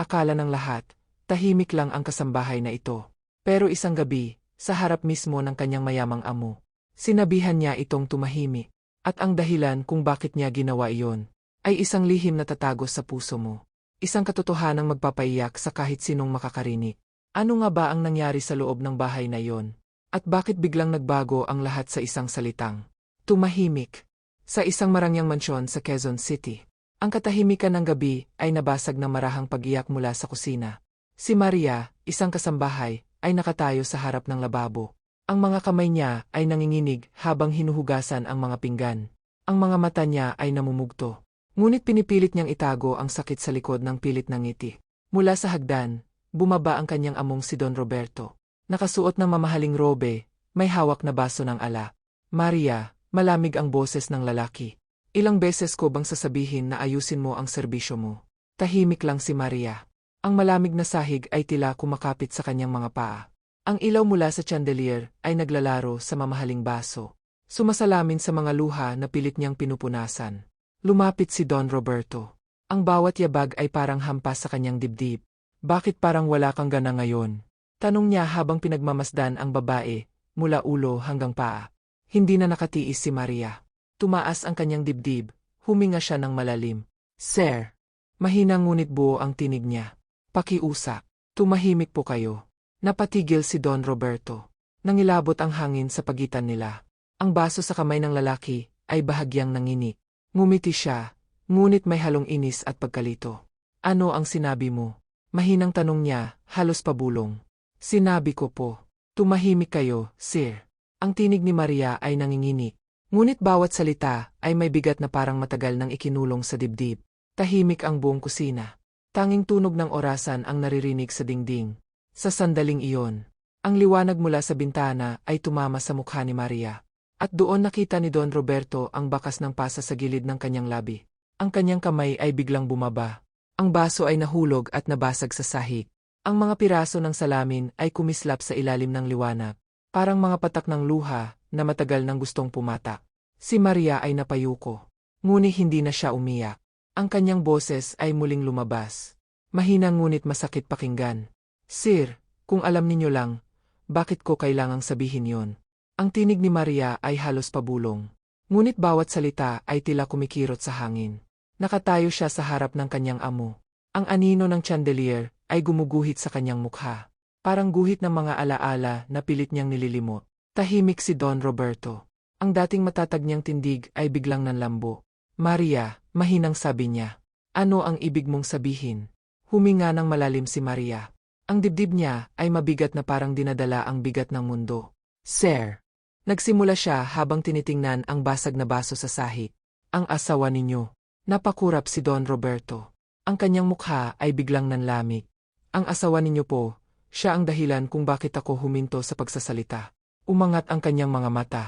akala ng lahat, tahimik lang ang kasambahay na ito. Pero isang gabi, sa harap mismo ng kanyang mayamang amo, sinabihan niya itong tumahimik. At ang dahilan kung bakit niya ginawa iyon, ay isang lihim na tatagos sa puso mo. Isang katotohanang magpapaiyak sa kahit sinong makakarinig. Ano nga ba ang nangyari sa loob ng bahay na iyon? At bakit biglang nagbago ang lahat sa isang salitang? Tumahimik. Sa isang marangyang mansyon sa Quezon City, ang katahimikan ng gabi ay nabasag ng marahang pagiyak mula sa kusina. Si Maria, isang kasambahay, ay nakatayo sa harap ng lababo. Ang mga kamay niya ay nanginginig habang hinuhugasan ang mga pinggan. Ang mga mata niya ay namumugto. Ngunit pinipilit niyang itago ang sakit sa likod ng pilit ng ngiti. Mula sa hagdan, bumaba ang kanyang among si Don Roberto. Nakasuot ng mamahaling robe, may hawak na baso ng ala. Maria, malamig ang boses ng lalaki. Ilang beses ko bang sasabihin na ayusin mo ang serbisyo mo? Tahimik lang si Maria. Ang malamig na sahig ay tila kumakapit sa kanyang mga paa. Ang ilaw mula sa chandelier ay naglalaro sa mamahaling baso. Sumasalamin sa mga luha na pilit niyang pinupunasan. Lumapit si Don Roberto. Ang bawat yabag ay parang hampas sa kanyang dibdib. Bakit parang wala kang gana ngayon? Tanong niya habang pinagmamasdan ang babae, mula ulo hanggang paa. Hindi na nakatiis si Maria. Tumaas ang kanyang dibdib, huminga siya ng malalim. Sir! Mahina ngunit buo ang tinig niya. Pakiusap. Tumahimik po kayo. Napatigil si Don Roberto. Nangilabot ang hangin sa pagitan nila. Ang baso sa kamay ng lalaki ay bahagyang nanginik. Ngumiti siya, ngunit may halong inis at pagkalito. Ano ang sinabi mo? Mahinang tanong niya, halos pabulong. Sinabi ko po. Tumahimik kayo, sir. Ang tinig ni Maria ay nanginginik. Ngunit bawat salita ay may bigat na parang matagal nang ikinulong sa dibdib. Tahimik ang buong kusina. Tanging tunog ng orasan ang naririnig sa dingding. Sa sandaling iyon, ang liwanag mula sa bintana ay tumama sa mukha ni Maria. At doon nakita ni Don Roberto ang bakas ng pasa sa gilid ng kanyang labi. Ang kanyang kamay ay biglang bumaba. Ang baso ay nahulog at nabasag sa sahig. Ang mga piraso ng salamin ay kumislap sa ilalim ng liwanag. Parang mga patak ng luha na matagal nang gustong pumatak. Si Maria ay napayuko. Ngunit hindi na siya umiyak. Ang kanyang boses ay muling lumabas. Mahina ngunit masakit pakinggan. Sir, kung alam ninyo lang, bakit ko kailangang sabihin yon? Ang tinig ni Maria ay halos pabulong. Ngunit bawat salita ay tila kumikirot sa hangin. Nakatayo siya sa harap ng kanyang amo. Ang anino ng chandelier ay gumuguhit sa kanyang mukha. Parang guhit ng mga alaala na pilit niyang nililimot. Tahimik si Don Roberto. Ang dating matatag niyang tindig ay biglang nanlambo. Maria, mahinang sabi niya. Ano ang ibig mong sabihin? Huminga ng malalim si Maria. Ang dibdib niya ay mabigat na parang dinadala ang bigat ng mundo. Sir! Nagsimula siya habang tinitingnan ang basag na baso sa sahig. Ang asawa ninyo. Napakurap si Don Roberto. Ang kanyang mukha ay biglang nanlamig. Ang asawa ninyo po, siya ang dahilan kung bakit ako huminto sa pagsasalita. Umangat ang kanyang mga mata.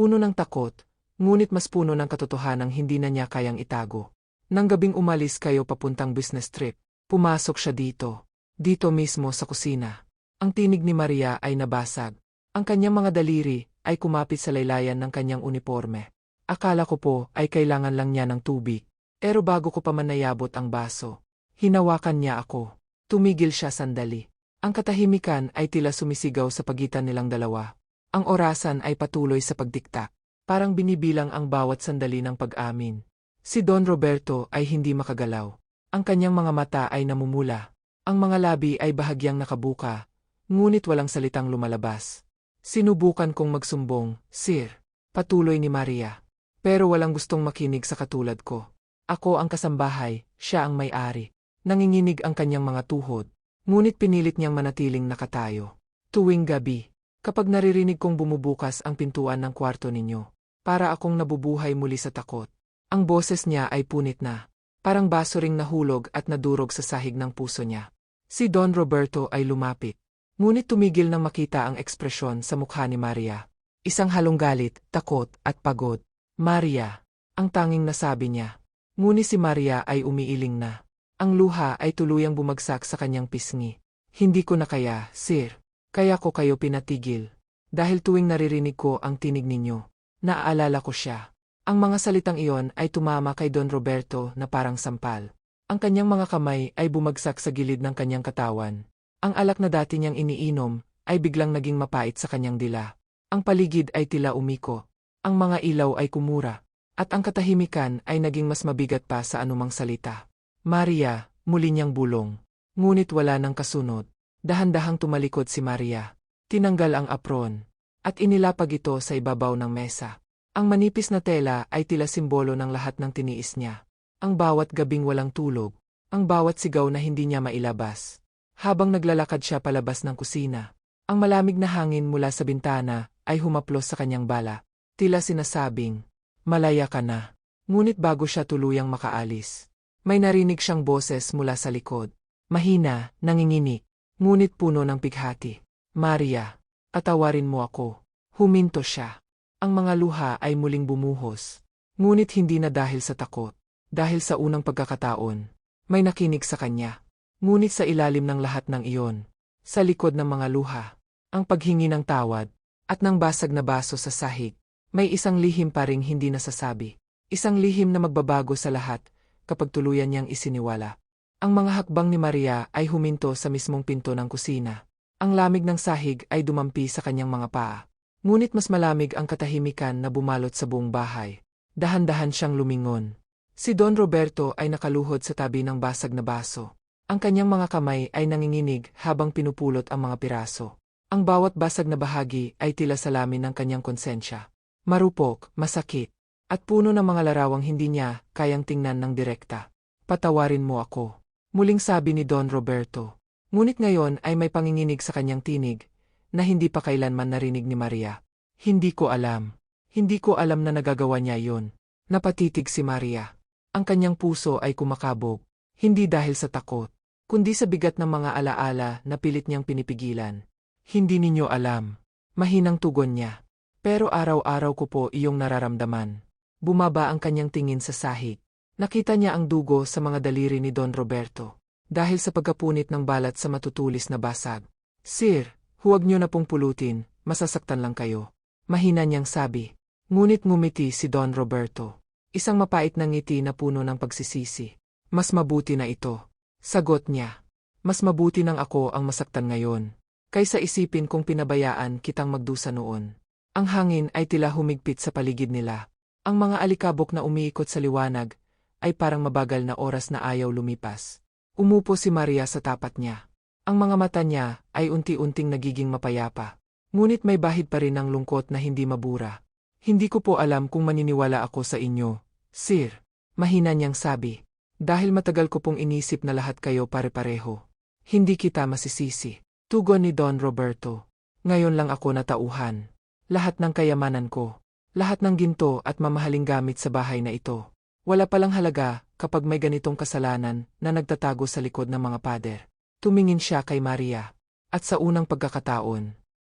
Uno ng takot, ngunit mas puno ng katotohanang hindi na niya kayang itago. Nang gabing umalis kayo papuntang business trip, pumasok siya dito. Dito mismo sa kusina. Ang tinig ni Maria ay nabasag. Ang kanyang mga daliri ay kumapit sa laylayan ng kanyang uniforme. Akala ko po ay kailangan lang niya ng tubig. Pero bago ko pa man nayabot ang baso, hinawakan niya ako. Tumigil siya sandali. Ang katahimikan ay tila sumisigaw sa pagitan nilang dalawa. Ang orasan ay patuloy sa pagdikta. Parang binibilang ang bawat sandali ng pag-amin. Si Don Roberto ay hindi makagalaw. Ang kanyang mga mata ay namumula. Ang mga labi ay bahagyang nakabuka, ngunit walang salitang lumalabas. Sinubukan kong magsumbong, Sir, patuloy ni Maria. Pero walang gustong makinig sa katulad ko. Ako ang kasambahay, siya ang may-ari. Nanginginig ang kanyang mga tuhod, ngunit pinilit niyang manatiling nakatayo. Tuwing gabi, kapag naririnig kong bumubukas ang pintuan ng kwarto ninyo, para akong nabubuhay muli sa takot. Ang boses niya ay punit na, parang baso ring nahulog at nadurog sa sahig ng puso niya. Si Don Roberto ay lumapit. Ngunit tumigil nang makita ang ekspresyon sa mukha ni Maria. Isang halong galit, takot, at pagod. Maria, ang tanging nasabi niya. Ngunit si Maria ay umiiling na. Ang luha ay tuluyang bumagsak sa kanyang pisngi. Hindi ko na kaya, sir. Kaya ko kayo pinatigil. Dahil tuwing naririnig ko ang tinig ninyo, naaalala ko siya. Ang mga salitang iyon ay tumama kay Don Roberto na parang sampal. Ang kanyang mga kamay ay bumagsak sa gilid ng kanyang katawan. Ang alak na dati niyang iniinom ay biglang naging mapait sa kanyang dila. Ang paligid ay tila umiko. Ang mga ilaw ay kumura. At ang katahimikan ay naging mas mabigat pa sa anumang salita. Maria, muli niyang bulong. Ngunit wala ng kasunod. Dahan-dahang tumalikod si Maria. Tinanggal ang apron. At inilapag ito sa ibabaw ng mesa. Ang manipis na tela ay tila simbolo ng lahat ng tiniis niya. Ang bawat gabing walang tulog. Ang bawat sigaw na hindi niya mailabas. Habang naglalakad siya palabas ng kusina, ang malamig na hangin mula sa bintana ay humaplos sa kanyang bala. Tila sinasabing, malaya ka na. Ngunit bago siya tuluyang makaalis, may narinig siyang boses mula sa likod. Mahina, nanginginig, ngunit puno ng pighati. Maria, atawarin mo ako. Huminto siya. Ang mga luha ay muling bumuhos. Ngunit hindi na dahil sa takot. Dahil sa unang pagkakataon, may nakinig sa kanya. Ngunit sa ilalim ng lahat ng iyon, sa likod ng mga luha, ang paghingi ng tawad, at ng basag na baso sa sahig, may isang lihim pa ring hindi nasasabi. Isang lihim na magbabago sa lahat kapag tuluyan niyang isiniwala. Ang mga hakbang ni Maria ay huminto sa mismong pinto ng kusina. Ang lamig ng sahig ay dumampi sa kanyang mga paa. Ngunit mas malamig ang katahimikan na bumalot sa buong bahay. Dahan-dahan siyang lumingon. Si Don Roberto ay nakaluhod sa tabi ng basag na baso. Ang kanyang mga kamay ay nanginginig habang pinupulot ang mga piraso. Ang bawat basag na bahagi ay tila salamin ng kanyang konsensya. Marupok, masakit, at puno ng mga larawang hindi niya kayang tingnan ng direkta. Patawarin mo ako. Muling sabi ni Don Roberto. Ngunit ngayon ay may panginginig sa kanyang tinig na hindi pa kailanman narinig ni Maria. Hindi ko alam. Hindi ko alam na nagagawa niya yon. Napatitig si Maria. Ang kanyang puso ay kumakabog. Hindi dahil sa takot, kundi sa bigat ng mga alaala na pilit niyang pinipigilan. Hindi ninyo alam. Mahinang tugon niya. Pero araw-araw ko po iyong nararamdaman. Bumaba ang kanyang tingin sa sahig. Nakita niya ang dugo sa mga daliri ni Don Roberto. Dahil sa pagkapunit ng balat sa matutulis na basag. Sir, huwag niyo na pong pulutin, masasaktan lang kayo. Mahina niyang sabi. Ngunit ngumiti si Don Roberto. Isang mapait na ngiti na puno ng pagsisisi. Mas mabuti na ito. Sagot niya. Mas mabuti nang ako ang masaktan ngayon. Kaysa isipin kung pinabayaan kitang magdusa noon. Ang hangin ay tila humigpit sa paligid nila. Ang mga alikabok na umiikot sa liwanag ay parang mabagal na oras na ayaw lumipas. Umupo si Maria sa tapat niya. Ang mga mata niya ay unti-unting nagiging mapayapa. Ngunit may bahid pa rin ng lungkot na hindi mabura. Hindi ko po alam kung maniniwala ako sa inyo, Sir. Mahina niyang sabi. Dahil matagal ko pong inisip na lahat kayo pare-pareho. Hindi kita masisisi. Tugon ni Don Roberto. Ngayon lang ako natauhan. Lahat ng kayamanan ko. Lahat ng ginto at mamahaling gamit sa bahay na ito. Wala palang halaga kapag may ganitong kasalanan na nagtatago sa likod ng mga pader. Tumingin siya kay Maria. At sa unang pagkakataon,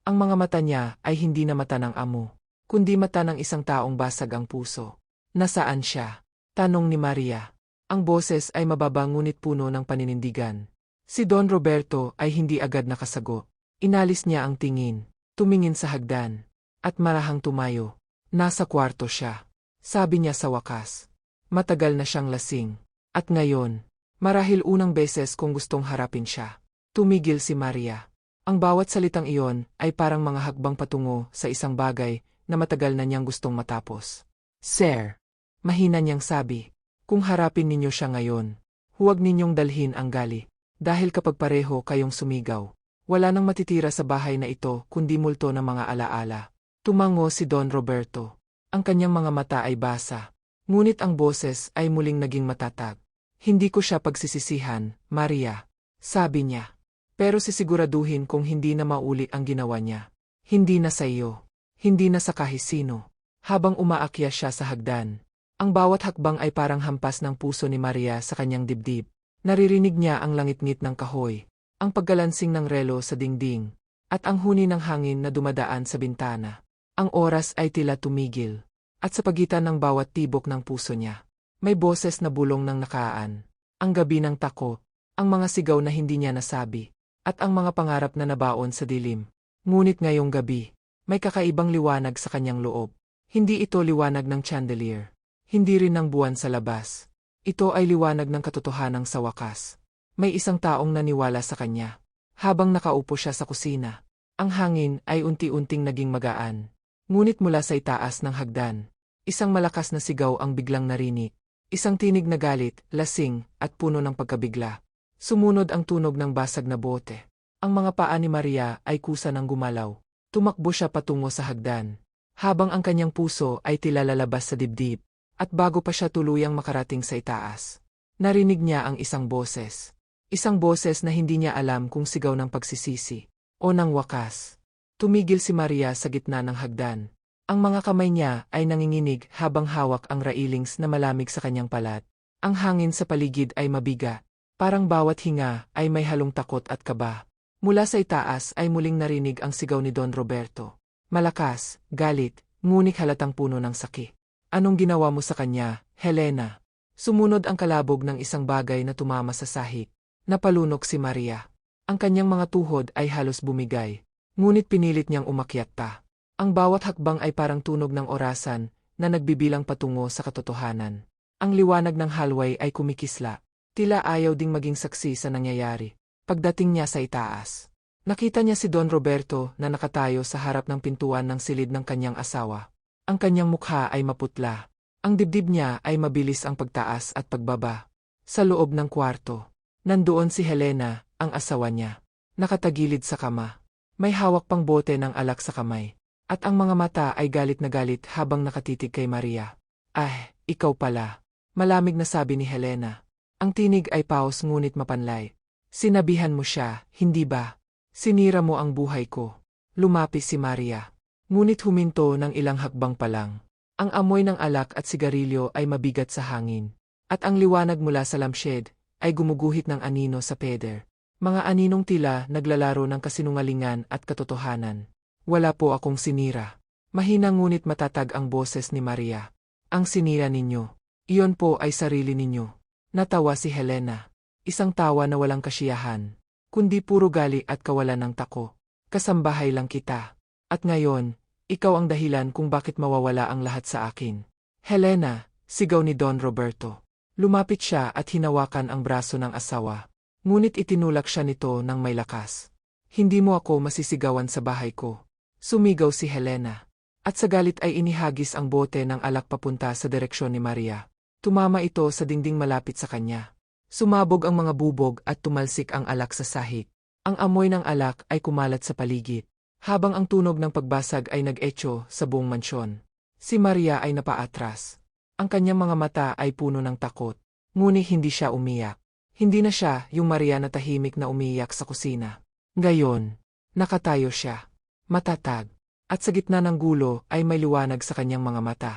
ang mga mata niya ay hindi na mata ng amo, kundi mata ng isang taong basag ang puso. Nasaan siya? Tanong ni Maria. Ang boses ay mababa ngunit puno ng paninindigan. Si Don Roberto ay hindi agad nakasagot. Inalis niya ang tingin, tumingin sa hagdan, at marahang tumayo. Nasa kwarto siya. Sabi niya sa wakas. Matagal na siyang lasing. At ngayon, marahil unang beses kung gustong harapin siya. Tumigil si Maria. Ang bawat salitang iyon ay parang mga hakbang patungo sa isang bagay na matagal na niyang gustong matapos. Sir, mahina niyang sabi, kung harapin ninyo siya ngayon, huwag ninyong dalhin ang gali. Dahil kapag pareho kayong sumigaw, wala nang matitira sa bahay na ito kundi multo ng mga alaala. Tumango si Don Roberto. Ang kanyang mga mata ay basa. Ngunit ang boses ay muling naging matatag. Hindi ko siya pagsisisihan, Maria. Sabi niya. Pero sisiguraduhin kung hindi na mauli ang ginawa niya. Hindi na sa iyo. Hindi na sa kahisino. Habang umaakyat siya sa hagdan, ang bawat hakbang ay parang hampas ng puso ni Maria sa kanyang dibdib. Naririnig niya ang langit-ngit ng kahoy, ang paggalansing ng relo sa dingding, at ang huni ng hangin na dumadaan sa bintana. Ang oras ay tila tumigil, at sa pagitan ng bawat tibok ng puso niya, may boses na bulong ng nakaan, ang gabi ng tako, ang mga sigaw na hindi niya nasabi, at ang mga pangarap na nabaon sa dilim. Ngunit ngayong gabi, may kakaibang liwanag sa kanyang loob. Hindi ito liwanag ng chandelier. Hindi rin ng buwan sa labas. Ito ay liwanag ng katotohanan sa wakas. May isang taong naniwala sa kanya. Habang nakaupo siya sa kusina, ang hangin ay unti-unting naging magaan. Ngunit mula sa itaas ng hagdan, isang malakas na sigaw ang biglang narinig. Isang tinig na galit, lasing, at puno ng pagkabigla. Sumunod ang tunog ng basag na bote. Ang mga paa ni Maria ay kusa ng gumalaw. Tumakbo siya patungo sa hagdan. Habang ang kanyang puso ay tila lalabas sa dibdib. At bago pa siya tuluyang makarating sa itaas, narinig niya ang isang boses. Isang boses na hindi niya alam kung sigaw ng pagsisisi o ng wakas. Tumigil si Maria sa gitna ng hagdan. Ang mga kamay niya ay nanginginig habang hawak ang railings na malamig sa kanyang palat. Ang hangin sa paligid ay mabiga. Parang bawat hinga ay may halong takot at kaba. Mula sa itaas ay muling narinig ang sigaw ni Don Roberto. Malakas, galit, ngunit halatang puno ng saki. Anong ginawa mo sa kanya, Helena? Sumunod ang kalabog ng isang bagay na tumama sa sahig. Napalunok si Maria. Ang kanyang mga tuhod ay halos bumigay. Ngunit pinilit niyang umakyat pa. Ang bawat hakbang ay parang tunog ng orasan na nagbibilang patungo sa katotohanan. Ang liwanag ng halway ay kumikisla. Tila ayaw ding maging saksi sa nangyayari. Pagdating niya sa itaas, nakita niya si Don Roberto na nakatayo sa harap ng pintuan ng silid ng kanyang asawa. Ang kanyang mukha ay maputla. Ang dibdib niya ay mabilis ang pagtaas at pagbaba. Sa loob ng kwarto, nandoon si Helena, ang asawa niya. Nakatagilid sa kama. May hawak pang bote ng alak sa kamay. At ang mga mata ay galit na galit habang nakatitig kay Maria. Ah, ikaw pala. Malamig na sabi ni Helena. Ang tinig ay paos ngunit mapanlay. Sinabihan mo siya, hindi ba? Sinira mo ang buhay ko. Lumapis si Maria. Ngunit huminto ng ilang hakbang pa lang. Ang amoy ng alak at sigarilyo ay mabigat sa hangin. At ang liwanag mula sa lampshade ay gumuguhit ng anino sa peder. Mga aninong tila naglalaro ng kasinungalingan at katotohanan. Wala po akong sinira. Mahina ngunit matatag ang boses ni Maria. Ang sinira ninyo. Iyon po ay sarili ninyo. Natawa si Helena. Isang tawa na walang kasiyahan. Kundi puro gali at kawalan ng tako. Kasambahay lang kita. At ngayon, ikaw ang dahilan kung bakit mawawala ang lahat sa akin. Helena, sigaw ni Don Roberto. Lumapit siya at hinawakan ang braso ng asawa. Ngunit itinulak siya nito ng may lakas. Hindi mo ako masisigawan sa bahay ko. Sumigaw si Helena. At sa galit ay inihagis ang bote ng alak papunta sa direksyon ni Maria. Tumama ito sa dingding malapit sa kanya. Sumabog ang mga bubog at tumalsik ang alak sa sahig. Ang amoy ng alak ay kumalat sa paligid. Habang ang tunog ng pagbasag ay nag-echo sa buong mansyon, si Maria ay napaatras. Ang kanyang mga mata ay puno ng takot, ngunit hindi siya umiyak. Hindi na siya yung Maria na tahimik na umiyak sa kusina. Gayon, nakatayo siya, matatag, at sa gitna ng gulo ay may liwanag sa kanyang mga mata.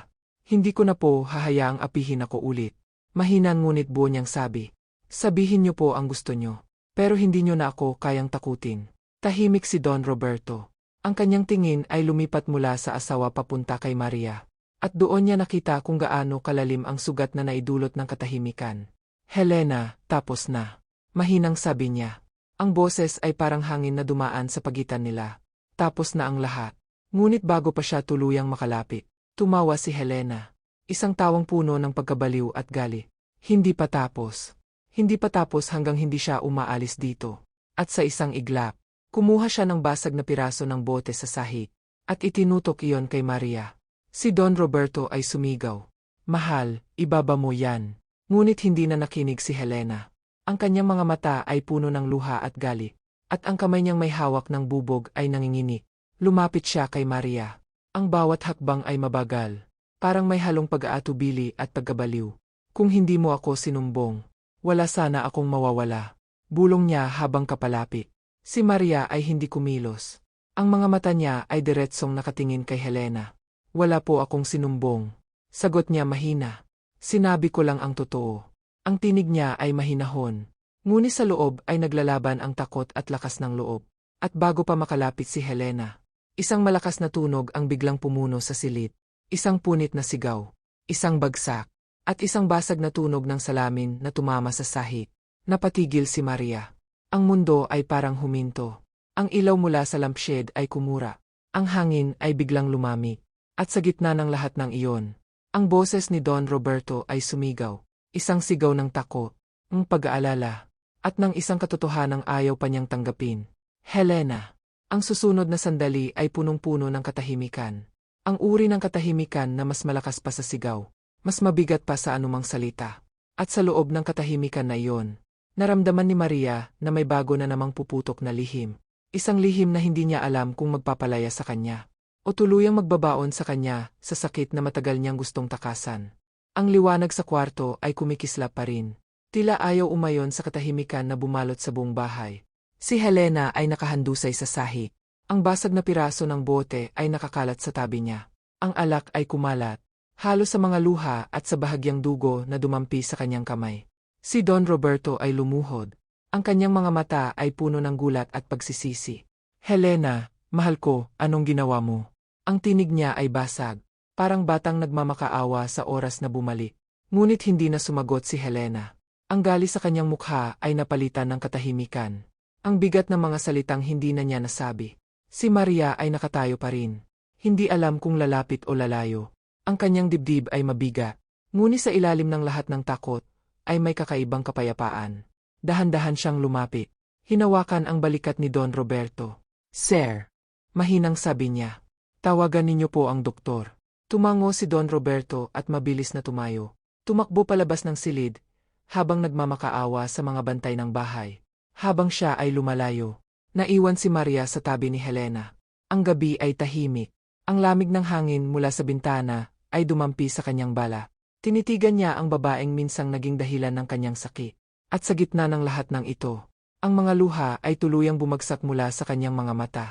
Hindi ko na po hahayaang apihin ako ulit. Mahinan ngunit buo niyang sabi. Sabihin niyo po ang gusto niyo, pero hindi niyo na ako kayang takutin. Tahimik si Don Roberto. Ang kanyang tingin ay lumipat mula sa asawa papunta kay Maria. At doon niya nakita kung gaano kalalim ang sugat na naidulot ng katahimikan. Helena, tapos na. Mahinang sabi niya. Ang boses ay parang hangin na dumaan sa pagitan nila. Tapos na ang lahat. Ngunit bago pa siya tuluyang makalapit, tumawa si Helena. Isang tawang puno ng pagkabaliw at gali. Hindi pa tapos. Hindi pa tapos hanggang hindi siya umaalis dito. At sa isang iglap, Kumuha siya ng basag na piraso ng bote sa sahig, at itinutok iyon kay Maria. Si Don Roberto ay sumigaw. Mahal, ibaba mo yan. Ngunit hindi na nakinig si Helena. Ang kanyang mga mata ay puno ng luha at gali, at ang kamay niyang may hawak ng bubog ay nanginginik. Lumapit siya kay Maria. Ang bawat hakbang ay mabagal, parang may halong pag-aatubili at pagkabaliw. Kung hindi mo ako sinumbong, wala sana akong mawawala. Bulong niya habang kapalapit. Si Maria ay hindi kumilos. Ang mga mata niya ay diretsong nakatingin kay Helena. Wala po akong sinumbong. Sagot niya mahina. Sinabi ko lang ang totoo. Ang tinig niya ay mahinahon. Ngunit sa loob ay naglalaban ang takot at lakas ng loob. At bago pa makalapit si Helena, isang malakas na tunog ang biglang pumuno sa silid. Isang punit na sigaw. Isang bagsak. At isang basag na tunog ng salamin na tumama sa sahig. Napatigil si Maria. Ang mundo ay parang huminto. Ang ilaw mula sa lampshade ay kumura. Ang hangin ay biglang lumami. At sa gitna ng lahat ng iyon, ang boses ni Don Roberto ay sumigaw. Isang sigaw ng takot, ng pag-aalala, at ng isang katotohanang ayaw pa niyang tanggapin. Helena. Ang susunod na sandali ay punong-puno ng katahimikan. Ang uri ng katahimikan na mas malakas pa sa sigaw, mas mabigat pa sa anumang salita. At sa loob ng katahimikan na iyon, naramdaman ni Maria na may bago na namang puputok na lihim. Isang lihim na hindi niya alam kung magpapalaya sa kanya o tuluyang magbabaon sa kanya sa sakit na matagal niyang gustong takasan. Ang liwanag sa kwarto ay kumikislap pa rin. Tila ayaw umayon sa katahimikan na bumalot sa buong bahay. Si Helena ay nakahandusay sa sahig. Ang basag na piraso ng bote ay nakakalat sa tabi niya. Ang alak ay kumalat, halos sa mga luha at sa bahagyang dugo na dumampi sa kanyang kamay. Si Don Roberto ay lumuhod. Ang kanyang mga mata ay puno ng gulat at pagsisisi. Helena, mahal ko, anong ginawa mo? Ang tinig niya ay basag, parang batang nagmamakaawa sa oras na bumalik. Ngunit hindi na sumagot si Helena. Ang gali sa kanyang mukha ay napalitan ng katahimikan. Ang bigat ng mga salitang hindi na niya nasabi. Si Maria ay nakatayo pa rin. Hindi alam kung lalapit o lalayo. Ang kanyang dibdib ay mabigat. Ngunit sa ilalim ng lahat ng takot, ay may kakaibang kapayapaan. Dahan-dahan siyang lumapit. Hinawakan ang balikat ni Don Roberto. Sir, mahinang sabi niya. Tawagan ninyo po ang doktor. Tumango si Don Roberto at mabilis na tumayo. Tumakbo palabas ng silid, habang nagmamakaawa sa mga bantay ng bahay. Habang siya ay lumalayo, naiwan si Maria sa tabi ni Helena. Ang gabi ay tahimik. Ang lamig ng hangin mula sa bintana ay dumampi sa kanyang bala. Tinitigan niya ang babaeng minsang naging dahilan ng kanyang sakit. At sa gitna ng lahat ng ito, ang mga luha ay tuluyang bumagsak mula sa kanyang mga mata.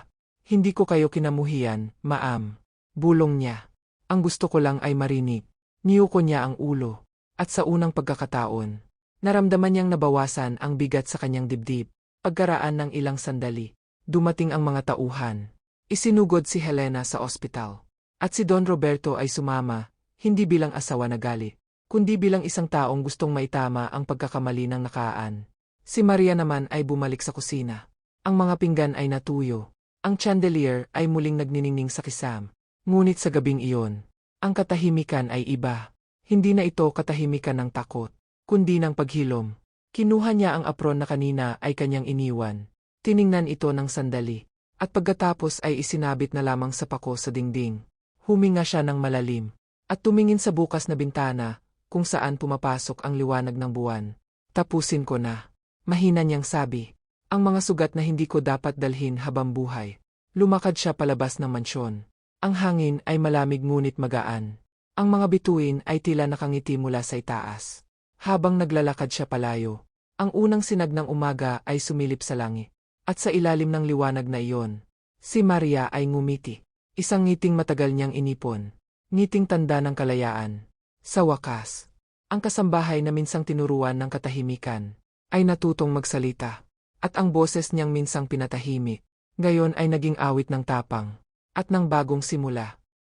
Hindi ko kayo kinamuhian, maam. Bulong niya. Ang gusto ko lang ay marinig. Niyuko niya ang ulo. At sa unang pagkakataon, naramdaman niyang nabawasan ang bigat sa kanyang dibdib. Pagkaraan ng ilang sandali, dumating ang mga tauhan. Isinugod si Helena sa ospital. At si Don Roberto ay sumama, hindi bilang asawa na galit, kundi bilang isang taong gustong maitama ang pagkakamali ng nakaan. Si Maria naman ay bumalik sa kusina. Ang mga pinggan ay natuyo. Ang chandelier ay muling nagniningning sa kisam. Ngunit sa gabing iyon, ang katahimikan ay iba. Hindi na ito katahimikan ng takot, kundi ng paghilom. Kinuha niya ang apron na kanina ay kanyang iniwan. Tiningnan ito ng sandali. At pagkatapos ay isinabit na lamang sa pako sa dingding. Huminga siya ng malalim. At tumingin sa bukas na bintana, kung saan pumapasok ang liwanag ng buwan. Tapusin ko na. Mahina niyang sabi. Ang mga sugat na hindi ko dapat dalhin habang buhay. Lumakad siya palabas ng mansyon. Ang hangin ay malamig ngunit magaan. Ang mga bituin ay tila nakangiti mula sa itaas. Habang naglalakad siya palayo, ang unang sinag ng umaga ay sumilip sa langit. At sa ilalim ng liwanag na iyon, si Maria ay ngumiti. Isang ngiting matagal niyang inipon. Ngiting tanda ng kalayaan. Sa wakas, ang kasambahay na minsang tinuruan ng katahimikan ay natutong magsalita. At ang boses niyang minsang pinatahimik, gayon ay naging awit ng tapang at ng bagong simula.